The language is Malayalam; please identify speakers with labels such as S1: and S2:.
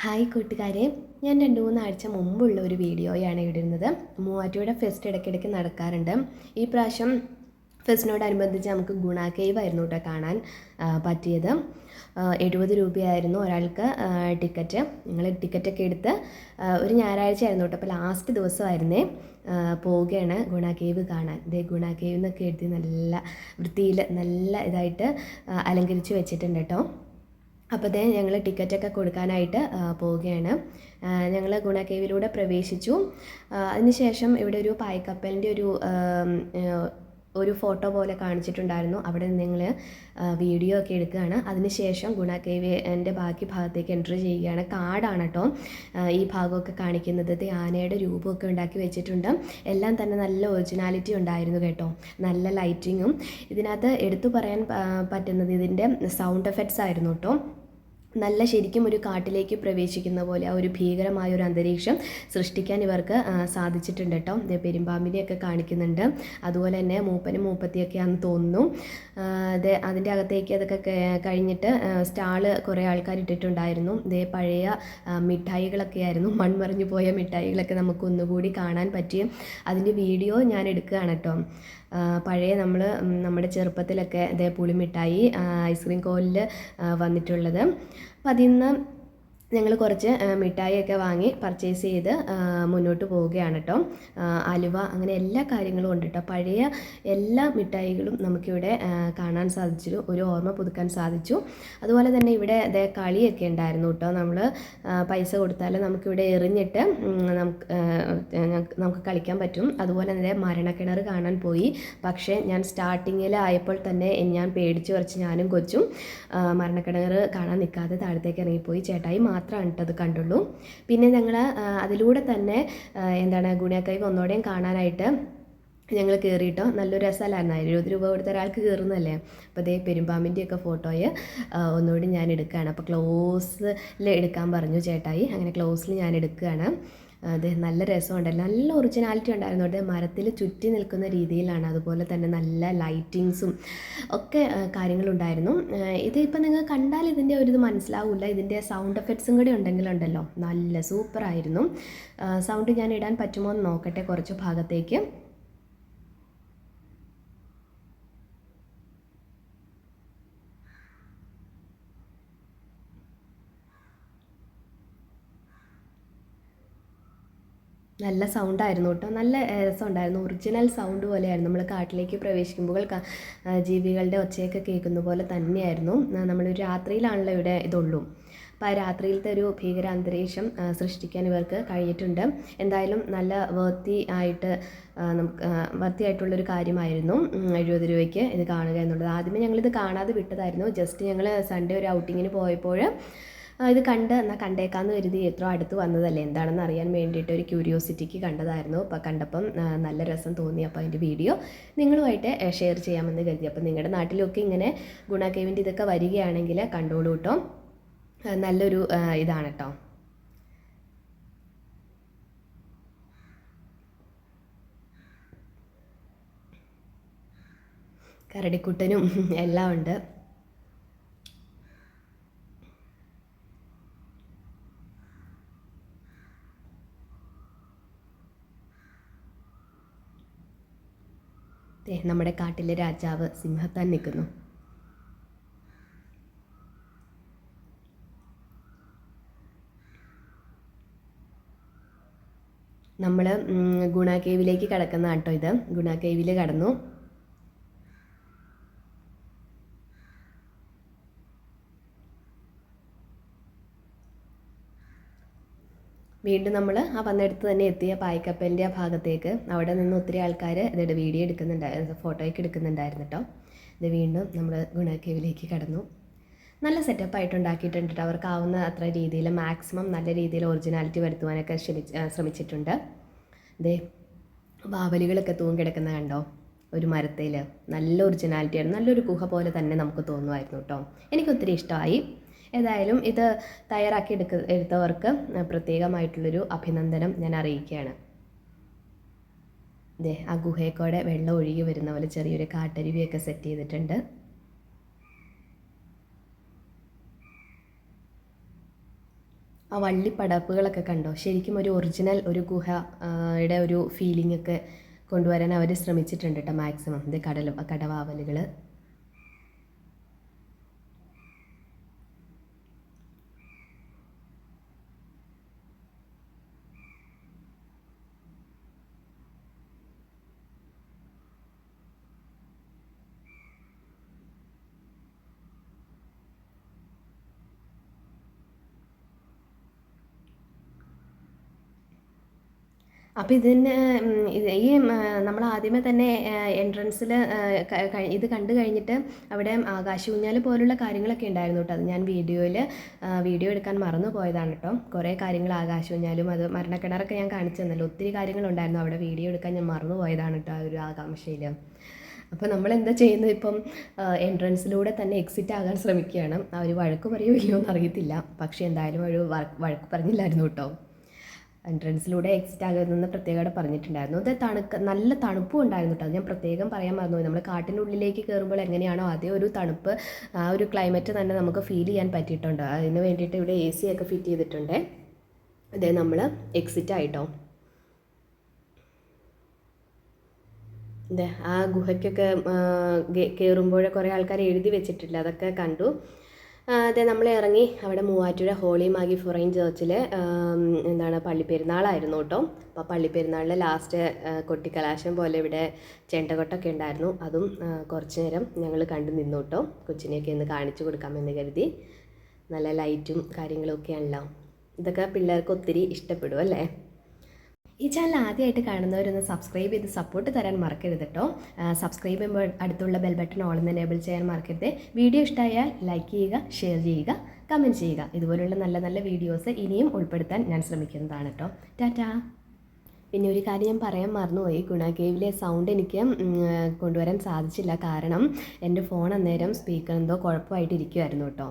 S1: ഹായ് കൂട്ടുകാരെ. ഞാൻ രണ്ട് മൂന്നാഴ്ച മുമ്പുള്ള ഒരു വീഡിയോയാണ് ഇടുന്നത്. മൂവാറ്റുപുഴ ഫെസ്റ്റ് ഇടയ്ക്കിടയ്ക്ക് നടക്കാറുണ്ട്. ഈ പ്രാവശ്യം ഫെസ്റ്റിനോടനുബന്ധിച്ച് നമുക്ക് ഗുണ കേവ് ആയിരുന്നു കേട്ടോ കാണാൻ പറ്റിയത്. എഴുപത് രൂപയായിരുന്നു ഒരാൾക്ക് ടിക്കറ്റ്. ഞങ്ങൾ ടിക്കറ്റൊക്കെ എടുത്ത് ഒരു ഞായറാഴ്ച ആയിരുന്നു കേട്ടോ അപ്പോൾ ലാസ്റ്റ് ദിവസമായിരുന്നേ. പോവുകയാണ് ഗുണ കേവ് കാണാൻ. ഇതേ ഗുണ കേവ് എന്നൊക്കെ എഴുതി നല്ല വൃത്തിയിൽ നല്ല ഇതായിട്ട് അലങ്കരിച്ച് വെച്ചിട്ടുണ്ട് കേട്ടോ. അപ്പോൾ അതേ ഞങ്ങൾ ടിക്കറ്റൊക്കെ കൊടുക്കാനായിട്ട് പോവുകയാണ്. ഞങ്ങൾ ഗുണകേവിലൂടെ പ്രവേശിച്ചു. അതിനുശേഷം ഇവിടെ ഒരു പായ്ക്കപ്പലിന്റെ ഒരു ഒരു ഫോട്ടോ പോലെ കാണിച്ചിട്ടുണ്ടായിരുന്നു. അവിടെ നിന്ന് ഞങ്ങൾ വീഡിയോ ഒക്കെ എടുക്കുകയാണ്. അതിനുശേഷം ഗുണക്കേവിന്റെ ബാക്കി ഭാഗത്തേക്ക് എൻട്രി ചെയ്യുകയാണ്. കാടാണ് കേട്ടോ ഈ ഭാഗമൊക്കെ കാണിക്കുന്നത്. ആനയുടെ രൂപമൊക്കെ ഉണ്ടാക്കി വെച്ചിട്ടുണ്ട്. എല്ലാം തന്നെ നല്ല ഒറിജിനാലിറ്റി ഉണ്ടായിരുന്നു കേട്ടോ. നല്ല ലൈറ്റിങ്ങും ഇതിനകത്ത് എടുത്തു പറയാൻ പറ്റുന്നത് ഇതിന്റെ സൗണ്ട് എഫക്ട്സ് ആയിരുന്നു കേട്ടോ. നല്ല ശരിക്കും ഒരു കാട്ടിലേക്ക് പ്രവേശിക്കുന്ന പോലെ ആ ഒരു ഭീകരമായ ഒരു അന്തരീക്ഷം സൃഷ്ടിക്കാൻ ഇവർക്ക് സാധിച്ചിട്ടുണ്ട് കേട്ടോ. പെരുമ്പാമ്പിനെയൊക്കെ കാണിക്കുന്നുണ്ട്. അതുപോലെ തന്നെ മൂപ്പനും മൂപ്പത്തിയൊക്കെയാണെന്ന് തോന്നുന്നു. അതേ അതിന്റെ അകത്തേക്ക് അതൊക്കെ കഴിഞ്ഞിട്ട് സ്റ്റാൾ കുറേ ആൾക്കാർ ഇട്ടിട്ടുണ്ടായിരുന്നു. ഇതേ പഴയ മിഠായികളൊക്കെ ആയിരുന്നു. മൺമറിഞ്ഞു പോയ മിഠായികളൊക്കെ നമുക്ക് ഒന്നുകൂടി കാണാൻ പറ്റിയും അതിന്റെ വീഡിയോ ഞാൻ എടുക്കുകയാണ് കേട്ടോ. പഴയ നമ്മൾ നമ്മുടെ ചെറുപ്പത്തിലൊക്കെ ഇതേ പുളിമിഠായി ഐസ്ക്രീം കോലിൽ വന്നിട്ടുള്ളത്. അപ്പം അതിൽ നിന്ന് ഞങ്ങൾ കുറച്ച് മിഠായിയൊക്കെ വാങ്ങി പർച്ചേസ് ചെയ്ത് മുന്നോട്ട് പോവുകയാണ് കേട്ടോ അലുവ അങ്ങനെ എല്ലാ കാര്യങ്ങളും ഉണ്ട് കേട്ടോ പഴയ എല്ലാ മിഠായികളും നമുക്കിവിടെ കാണാൻ സാധിച്ചു ഒരു ഓർമ്മ പുതുക്കാൻ സാധിച്ചു. അതുപോലെ തന്നെ ഇവിടെ അതേ കളിയൊക്കെ ഉണ്ടായിരുന്നു കേട്ടോ നമ്മൾ പൈസ കൊടുത്താൽ നമുക്കിവിടെ എറിഞ്ഞിട്ട് നമുക്ക് നമുക്ക് കളിക്കാൻ പറ്റും. അതുപോലെ തന്നെ മരണക്കിണർ കാണാൻ പോയി. പക്ഷേ ഞാൻ സ്റ്റാർട്ടിങ്ങിൽ ആയപ്പോൾ തന്നെ ഞാൻ പേടിച്ച് കുറച്ച് ഞാനും കൊച്ചും മരണക്കിണർ കാണാൻ നിൽക്കാതെ താഴത്തേക്ക് ഇറങ്ങിപ്പോയി. ചേട്ടായി മാത്രമാണ് കേട്ടോ അത് കണ്ടുള്ളൂ. പിന്നെ ഞങ്ങൾ അതിലൂടെ തന്നെ എന്താണ് ഗുണിയാക്കൈവ് ഒന്നോടെയും കാണാനായിട്ട് ഞങ്ങൾ കയറിയിട്ടോ നല്ലൊരു രസമല്ലായിരുന്നു. എഴുപത് രൂപ കൊടുത്ത ഒരാൾക്ക് കയറുന്നല്ലേ അപ്പോൾ അതേ പെരുമ്പാമ്പിന്റെയൊക്കെ ഫോട്ടോയെ ഒന്നുകൂടി ഞാൻ എടുക്കുകയാണ് അപ്പോൾ ക്ലോസിൽ എടുക്കാൻ പറഞ്ഞു ചേട്ടായി. അങ്ങനെ ക്ലോസിൽ ഞാൻ എടുക്കുകയാണ്. അതെ നല്ല രസമുണ്ടായിരുന്നു നല്ല ഒറിജിനാലിറ്റി ഉണ്ടായിരുന്നു. അവിടെ മരത്തിൽ ചുറ്റി നിൽക്കുന്ന രീതിയിലാണ്. അതുപോലെ തന്നെ നല്ല ലൈറ്റിങ്സും ഒക്കെ കാര്യങ്ങളുണ്ടായിരുന്നു. ഇത് നിങ്ങൾ കണ്ടാൽ ഇതിന്റെ ഒരു ഇത് മനസ്സിലാവില്ല. ഇതിന്റെ സൗണ്ട് എഫക്ട്സും കൂടി ഉണ്ടെങ്കിലുണ്ടല്ലോ. നല്ല സൂപ്പറായിരുന്നു സൗണ്ട് ഞാൻ ഇടാൻ പറ്റുമോ എന്ന് നോക്കട്ടെ കുറച്ച് ഭാഗത്തേക്ക്. നല്ല സൗണ്ടായിരുന്നു കേട്ടോ. നല്ല രസമുണ്ടായിരുന്നു. ഒറിജിനൽ സൗണ്ട് പോലെയായിരുന്നു. നമ്മൾ കാട്ടിലേക്ക് പ്രവേശിക്കുമ്പോൾ ജീവികളുടെ ഒച്ചയൊക്കെ കേൾക്കുന്ന പോലെ തന്നെയായിരുന്നു. നമ്മളൊരു രാത്രിയിലാണല്ലോ ഇവിടെ ഇതുള്ളൂ. അപ്പോൾ ആ രാത്രിയിലത്തെ ഒരു ഭീകര അന്തരീക്ഷം സൃഷ്ടിക്കാൻ ഇവർക്ക് കഴിഞ്ഞിട്ടുണ്ട്. എന്തായാലും നല്ല വൃത്തി ആയിട്ട് നമുക്ക് വർത്തി ആയിട്ടുള്ളൊരു കാര്യമായിരുന്നു എഴുപത് രൂപയ്ക്ക് ഇത് കാണുക എന്നുള്ളത്. ആദ്യമേ ഞങ്ങളിത് കാണാതെ വിട്ടതായിരുന്നു. ജസ്റ്റ് ഞങ്ങൾ സൺഡേ ഒരു ഔട്ടിങ്ങിന് പോയപ്പോൾ ഇത് കണ്ട് എന്നാൽ കണ്ടേക്കാന്ന് കരുതി എത്ര അടുത്ത് വന്നതല്ലേ. എന്താണെന്ന് അറിയാൻ വേണ്ടിയിട്ട് ഒരു ക്യൂരിയോസിറ്റിക്ക് കണ്ടതായിരുന്നു. അപ്പോൾ കണ്ടപ്പം നല്ല രസം തോന്നി അപ്പോൾ അതിന്റെ വീഡിയോ നിങ്ങളുമായിട്ട് ഷെയർ ചെയ്യാമെന്ന് കരുതി. അപ്പോൾ നിങ്ങളുടെ നാട്ടിലൊക്കെ ഇങ്ങനെ ഗുണ കേവിന്റെ ഇതൊക്കെ വരികയാണെങ്കിൽ കണ്ടോളൂ കേട്ടോ നല്ലൊരു ഇതാണ് കേട്ടോ കരടിക്കുട്ടനും എല്ലാം ഉണ്ട്. നമ്മുടെ കാട്ടിലെ രാജാവ് സിംഹത്താൻ നിൽക്കുന്നു. നമ്മൾ ഗുണ കേവിലേക്ക് കിടക്കുന്ന കേട്ടോ ഇത്. ഗുണ കേവിൽ കടന്നു. വീണ്ടും നമ്മൾ ആ വന്നെടുത്ത് തന്നെ എത്തിയ പായ്ക്കപ്പലിന്റെ ആ ഭാഗത്തേക്ക്. അവിടെ നിന്ന് ഒത്തിരി ആൾക്കാർ ഇതിന്റെ വീഡിയോ എടുക്കുന്നുണ്ടായിരുന്നു ഫോട്ടോയൊക്കെ എടുക്കുന്നുണ്ടായിരുന്നു കേട്ടോ ഇത് വീണ്ടും നമ്മൾ ഗുണക്കേവിലേക്ക് കടന്നു. നല്ല സെറ്റപ്പ് ആയിട്ട് ഉണ്ടാക്കിയിട്ടുണ്ട് കേട്ടോ അവർക്കാവുന്ന അത്ര രീതിയിൽ മാക്സിമം നല്ല രീതിയിൽ ഒറിജിനാലിറ്റി വരുത്തുവാനൊക്കെ ശ്രമിച്ച് ശ്രമിച്ചിട്ടുണ്ട്. ദേ വാവലുകളൊക്കെ തൂങ്ങിക്കിടക്കുന്ന കണ്ടോ? ഒരു മരത്തിൽ നല്ല ഒറിജിനാലിറ്റി ആയിരുന്നു. നല്ലൊരു ഗുഹ പോലെ തന്നെ നമുക്ക് തോന്നുമായിരുന്നു കേട്ടോ എനിക്കൊത്തിരി ഇഷ്ടമായി. ഏതായാലും ഇത് തയ്യാറാക്കി എടുക്ക എടുത്തവർക്ക് പ്രത്യേകമായിട്ടുള്ളൊരു അഭിനന്ദനം ഞാൻ അറിയിക്കുകയാണ്. ദേ ആ ഗുഹയെക്കൂടെ വെള്ളം ഒഴുകി വരുന്ന പോലെ ചെറിയൊരു കാട്ടരുവിയൊക്കെ സെറ്റ് ചെയ്തിട്ടുണ്ട്. ആ വള്ളിപ്പടപ്പുകളൊക്കെ കണ്ടോ? ശരിക്കും ഒരു ഒറിജിനൽ ഒരു ഗുഹ ഒരു ഫീലിംഗ് ഒക്കെ കൊണ്ടുവരാൻ അവർ ശ്രമിച്ചിട്ടുണ്ട് കേട്ടോ മാക്സിമം ഇത് കടലും കടവാവലുകൾ അപ്പോൾ ഇതിന് ഈ നമ്മൾ ആദ്യമേ തന്നെ എൻട്രൻസിൽ ഇത് കണ്ടു കഴിഞ്ഞിട്ട് അവിടെ ആകാശൂഞ്ഞാൽ പോലുള്ള കാര്യങ്ങളൊക്കെ ഉണ്ടായിരുന്നു കേട്ടോ. അത് ഞാൻ വീഡിയോയിൽ വീഡിയോ എടുക്കാൻ മറന്നു പോയതാണ് കേട്ടോ. കുറേ കാര്യങ്ങൾ ആകാശൂഞ്ഞാലും അത് മരണക്കിണറൊക്കെ ഞാൻ കാണിച്ചു തന്നല്ലോ. ഒത്തിരി കാര്യങ്ങളുണ്ടായിരുന്നു അവിടെ വീഡിയോ എടുക്കാൻ ഞാൻ മറന്നു പോയതാണ് കേട്ടോ ആ ഒരു ആകാംക്ഷയിൽ അപ്പോൾ നമ്മൾ എന്താ ചെയ്യുന്നത് ഇപ്പം എൻട്രൻസിലൂടെ തന്നെ എക്സിറ്റ് ആകാൻ ശ്രമിക്കുകയാണ്. ആ ഒരു വഴക്ക് പറയുമോ ഇല്ലയോ എന്ന് അറിയത്തില്ല. പക്ഷേ എന്തായാലും ഒരു വഴക്ക് പറഞ്ഞില്ലായിരുന്നു കേട്ടോ. എൻട്രൻസിലൂടെ എക്സിറ്റ് ആകരുതെന്ന് പ്രത്യേകമായിട്ട് പറഞ്ഞിട്ടുണ്ടായിരുന്നു. അത് തണുക്ക നല്ല തണുപ്പും ഉണ്ടായിരുന്നു കേട്ടോ. അത് ഞാൻ പ്രത്യേകം പറയാൻ മറന്നു നമ്മൾ കാട്ടിന്റെ ഉള്ളിലേക്ക് കയറുമ്പോൾ എങ്ങനെയാണോ അതേ ഒരു തണുപ്പ് ആ ഒരു ക്ലൈമറ്റ് തന്നെ നമുക്ക് ഫീൽ ചെയ്യാൻ പറ്റിയിട്ടുണ്ട്. അതിന് വേണ്ടിയിട്ട് ഇവിടെ എ സി ഒക്കെ ഫിറ്റ് ചെയ്തിട്ടുണ്ട്. അതേ നമ്മൾ എക്സിറ്റ് ആയിട്ടോ. ആ ഗുഹയ്ക്കൊക്കെ കയറുമ്പോൾ കുറേ ആൾക്കാർ എഴുതി വെച്ചിട്ടില്ല. അതൊക്കെ കണ്ടു. അതെ നമ്മൾ ഇറങ്ങി അവിടെ മൂവാറ്റുപുഴ ഹോളി മാഗി ഫൊറൈൻ ചേർച്ചിൽ എന്താണ് പള്ളിപ്പെരുന്നാളായിരുന്നു കേട്ടോ. അപ്പോൾ പള്ളിപ്പെരുന്നാളിലെ ലാസ്റ്റ് കൊട്ടിക്കലാശം പോലെ ഇവിടെ ചെണ്ടകൊട്ടൊക്കെ ഉണ്ടായിരുന്നു. അതും കുറച്ച് നേരം ഞങ്ങൾ കണ്ടു നിന്നു കേട്ടോ. കൊച്ചിനെയൊക്കെ ഒന്ന് കാണിച്ചു കൊടുക്കാമെന്ന് കരുതി. നല്ല ലൈറ്റും കാര്യങ്ങളും ഒക്കെയാണല്ലോ ഇതൊക്കെ പിള്ളേർക്ക് ഒത്തിരി ഇഷ്ടപ്പെടും അല്ലേ? ഈ ചാനൽ ആദ്യമായിട്ട് കാണുന്നവരൊന്ന് സബ്സ്ക്രൈബ് ചെയ്ത് സപ്പോർട്ട് തരാൻ മറക്കരുത് കേട്ടോ സബ്സ്ക്രൈബ് ചെയ്യുമ്പോൾ അടുത്തുള്ള ബെൽ ബട്ടൺ ഓൾ എന്ന് എനേബിൾ ചെയ്യാൻ മറക്കരുത്. വീഡിയോ ഇഷ്ടമായാൽ ലൈക്ക് ചെയ്യുക ഷെയർ ചെയ്യുക കമന്റ് ചെയ്യുക. ഇതുപോലുള്ള നല്ല നല്ല വീഡിയോസ് ഇനിയും ഉൾപ്പെടുത്താൻ ഞാൻ ശ്രമിക്കുന്നതാണ് കേട്ടോ ടാറ്റാ. പിന്നെ ഒരു കാര്യം ഞാൻ പറയാൻ മറന്നുപോയി. ഗുണ കേവിലെ സൗണ്ട് എനിക്ക് കൊണ്ടുവരാൻ സാധിച്ചില്ല. കാരണം എന്റെ ഫോൺ അന്നേരം സ്പീക്കർ എന്തോ കുഴപ്പമായിട്ട് ഇരിക്കുമായിരുന്നു കേട്ടോ